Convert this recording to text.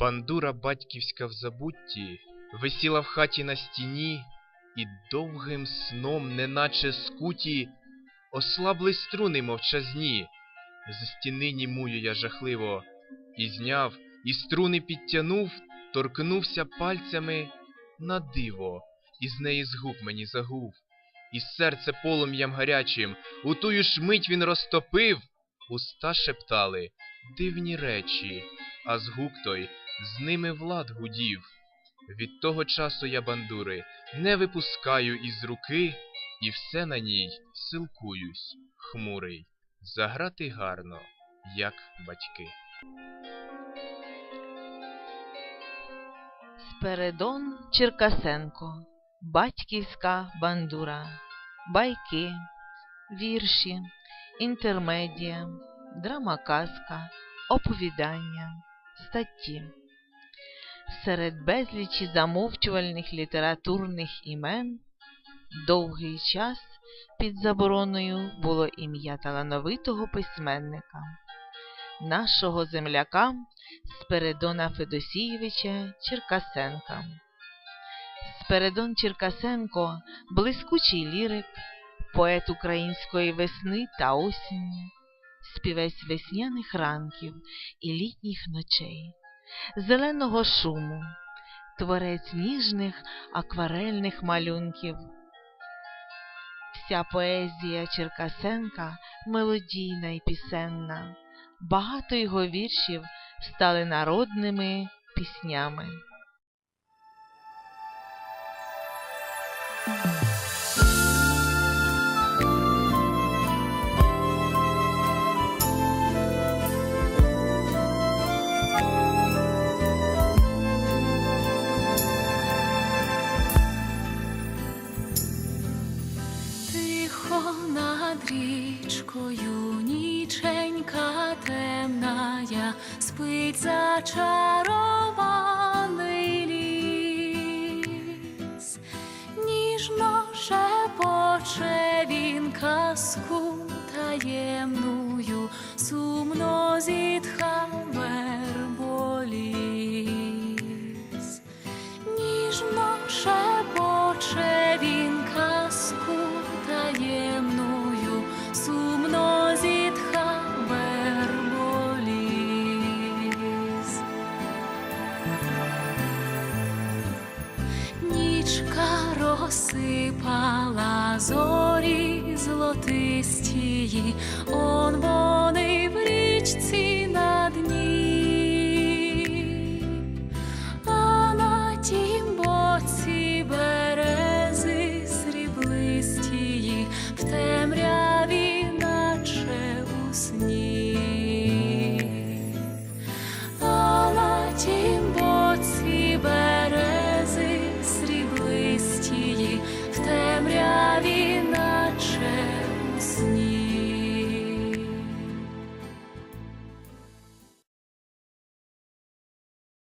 Бандура батьківська в забутті висіла в хаті на стіні, і довгим сном, неначе скуті, ослабли струни мовчазні. З стіни німую я жахливо, і зняв, і струни підтянув, торкнувся пальцями на диво, і з неї згуб мені загув. І серце полум'ям гарячим, у тую ж мить він розтопив, уста шептали дивні речі, а згук той з ними влад гудів. Від того часу я бандури не випускаю із руки, і все на ній силкуюсь, хмурий, заграти гарно, як батьки. Спиридон Черкасенко, Батьківська бандура, байки, вірші, інтермедія, драма-казка, оповідання, статті. Серед безлічі замовчувальних літературних імен довгий час під забороною було ім'я талановитого письменника, нашого земляка Спиридона Федосійовича Черкасенка. Спиридон Черкасенко блискучий лірик, поет української весни та осені, співець весняних ранків і літніх ночей, зеленого шуму, творець ніжних акварельних малюнків. Вся поезія Черкасенка мелодійна і пісенна. Багато його віршів стали народними піснями. Над річкою ніченька темная, спить зачарований ліс, ніжно шепоче він казку таємною, сумно зітха розсипала зорі золотистії, он вони в.